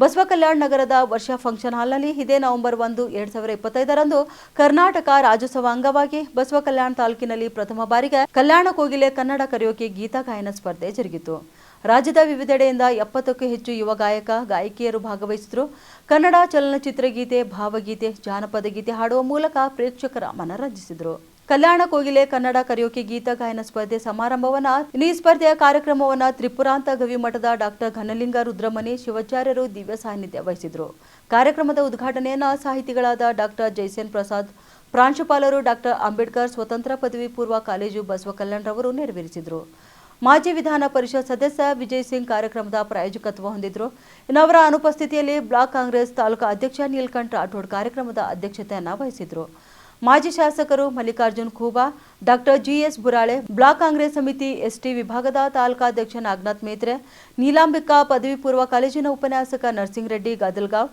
ಬಸವ ಕಲ್ಯಾಣ ನಗರದ ವರ್ಷ ಫಂಕ್ಷನ್ ಹಾಲ್ನಲ್ಲಿ ಇದೇ ನವೆಂಬರ್ ಒಂದು, ಎರಡ್ ಸಾವಿರದ ಇಪ್ಪತ್ತೈದರಂದು ಕರ್ನಾಟಕ ರಾಜ್ಯೋತ್ಸವ ಅಂಗವಾಗಿ ಬಸವ ಕಲ್ಯಾಣ ತಾಲೂಕಿನಲ್ಲಿ ಪ್ರಥಮ ಬಾರಿಗೆ ಕಲ್ಯಾಣ ಕೋಗಿಲೆ ಕನ್ನಡ ಕರೆಯೋಕೆ ಗೀತಾ ಗಾಯನ ಸ್ಪರ್ಧೆ ಜರುಗಿತು. ರಾಜ್ಯದ ವಿವಿಧೆಡೆಯಿಂದ ಎಪ್ಪತ್ತಕ್ಕೂ ಹೆಚ್ಚು ಯುವ ಗಾಯಕ, ಗಾಯಕಿಯರು ಭಾಗವಹಿಸಿದರು. ಕನ್ನಡ ಚಲನಚಿತ್ರ ಗೀತೆ ಭಾವಗೀತೆ, ಜಾನಪದ ಗೀತೆ ಹಾಡುವ ಮೂಲಕ ಪ್ರೇಕ್ಷಕರ ಮನರಂಜಿಸಿದರು ಕಲ್ಯಾಣ ಕೋಗಿಲೆ ಕನ್ನಡ ಕರೆಯೋಕೆ ಗೀತ ಗಾಯನ ಸ್ಪರ್ಧೆ ಸಮಾರಂಭವನ್ನ ಈ ಸ್ಪರ್ಧೆಯ ಕಾರ್ಯಕ್ರಮವನ್ನ ತ್ರಿಪುರಾಂತ ಗವಿಮಠದ ಡಾಕ್ಟರ್ ಘನಲಿಂಗ ರುದ್ರಮಣಿ ಶಿವಾಚಾರ್ಯರು ದಿವ್ಯ ಸಾನ್ನಿಧ್ಯ ವಹಿಸಿದ್ರು. ಕಾರ್ಯಕ್ರಮದ ಉದ್ಘಾಟನೆಯನ್ನ ಸಾಹಿತಿಗಳಾದ ಡಾಕ್ಟರ್ ಜೈಸೇನ್ ಪ್ರಸಾದ್, ಪ್ರಾಂಶುಪಾಲರು ಡಾಕ್ಟರ್ ಅಂಬೇಡ್ಕರ್ ಸ್ವತಂತ್ರ ಪದವಿ ಪೂರ್ವ ಕಾಲೇಜು ಬಸವ ಕಲ್ಯಾಣ್ರವರು ನೆರವೇರಿಸಿದ್ರು. ಮಾಜಿ ವಿಧಾನ ಪರಿಷತ್ ಸದಸ್ಯ ವಿಜಯ್ ಸಿಂಗ್ ಕಾರ್ಯಕ್ರಮದ ಪ್ರಾಯೋಜಕತ್ವ ಹೊಂದಿದ್ರು. ಇನ್ನವರ ಅನುಪಸ್ಥಿತಿಯಲ್ಲಿ ಬ್ಲಾಕ್ ಕಾಂಗ್ರೆಸ್ ತಾಲೂಕು ಅಧ್ಯಕ್ಷ ನೀಲ್ಕಂಠ ರಾಠೋಡ್ ಕಾರ್ಯಕ್ರಮದ ಅಧ್ಯಕ್ಷತೆಯನ್ನು ವಹಿಸಿದ್ರು. ಮಾಜಿ ಶಾಸಕರು Mallikarjun Khuba, doctor GS Burale, block Congress ಸಮಿತಿ ಎಸ್ಟಿ ವಿಭಾಗದ ತಾಲೂಕಾಧ್ಯಕ್ಷ ನಾಗನಾಥ್ ಮೇತ್ರೆ, ನೀಲಾಂಬಿಕಾ ಪದವಿ ಪೂರ್ವ ಕಾಲೇಜಿನ ಉಪನ್ಯಾಸಕ ನರಸಿಂಗ್ ರೆಡ್ಡಿ ಗದಲ್ಗಾಂವ್,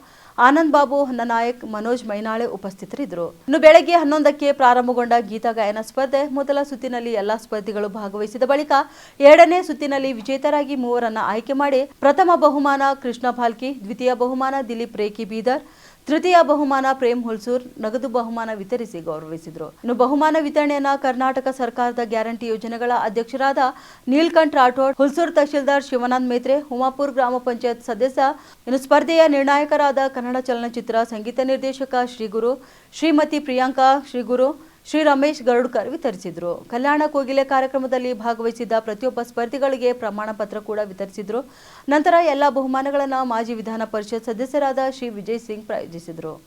ಆನಂದ್ ಬಾಬು ಹೊನ್ನನಾಯಕ್, ಮನೋಜ್ ಮೈನಾಳೆ ಉಪಸ್ಥಿತರಿದ್ದರು. ಇನ್ನು ಬೆಳಗ್ಗೆ ಹನ್ನೊಂದಕ್ಕೆ ಪ್ರಾರಂಭಗೊಂಡ ಗೀತಾ ಗಾಯನ ಸ್ಪರ್ಧೆ, ಮೊದಲ ಸುತ್ತಿನಲ್ಲಿ ಎಲ್ಲಾ ಸ್ಪರ್ಧಿಗಳು ಭಾಗವಹಿಸಿದ ಬಳಿಕ ಎರಡನೇ ಸುತ್ತಿನಲ್ಲಿ ವಿಜೇತರಾಗಿ ಮೂವರನ್ನು ಆಯ್ಕೆ ಮಾಡಿ ಪ್ರಥಮ ಬಹುಮಾನ ಕೃಷ್ಣ ಭಾಲ್ಕಿ, ದ್ವಿತೀಯ ಬಹುಮಾನ ದಿಲೀಪ್ ರೇಖಿ ಬೀದರ್ ತೃತೀಯ ಬಹುಮಾನ ಪ್ರೇಮ್ ಹುಲ್ಸೂರ್, ನಗದು ಬಹುಮಾನ ವಿತರಿಸಿ ಗೌರವಿಸಿದರು. ಇನ್ನು ಬಹುಮಾನ ವಿತರಣೆಯನ್ನ ಕರ್ನಾಟಕ ಸರ್ಕಾರದ ಗ್ಯಾರಂಟಿ ಯೋಜನೆಗಳ ಅಧ್ಯಕ್ಷರಾದ ನೀಲ್ಕಂಠ್ ರಾಠೋಡ್, ಹುಲ್ಸೂರ್ ತಹಶೀಲ್ದಾರ್ ಶಿವಾನಂದ್ ಮೇತ್ರೆ ಹುಮಾಪುರ್ ಗ್ರಾಮ ಪಂಚಾಯತ್ ಸದಸ್ಯ ಇನ್ನು ಸ್ಪರ್ಧೆಯ ನಿರ್ಣಾಯಕರಾದ ಕನ್ನಡ ಚಲನಚಿತ್ರ ಸಂಗೀತ ನಿರ್ದೇಶಕ ಶ್ರೀಗುರು, ಶ್ರೀಮತಿ ಪ್ರಿಯಾಂಕಾ ಶ್ರೀಗುರು ಶ್ರೀ ರಮೇಶ್ ಗರುಡ್ಕರ್ ವಿತರಿಸಿದ್ರು. ಕಲ್ಯಾಣ ಕೋಗಿಲೆ ಕಾರ್ಯಕ್ರಮದಲ್ಲಿ ಭಾಗವಹಿಸಿದ್ದ ಪ್ರತಿಯೊಬ್ಬ ಸ್ಪರ್ಧಿಗಳಿಗೆ ಪ್ರಮಾಣ ಪತ್ರ ಕೂಡ ವಿತರಿಸಿದ್ರು. ನಂತರ ಎಲ್ಲ ಬಹುಮಾನಗಳನ್ನು ಮಾಜಿ ವಿಧಾನ ಪರಿಷತ್ ಸದಸ್ಯರಾದ ಶ್ರೀ ವಿಜಯ್ ಸಿಂಗ್ ಪ್ರಾಯೋಜಿಸಿದರು.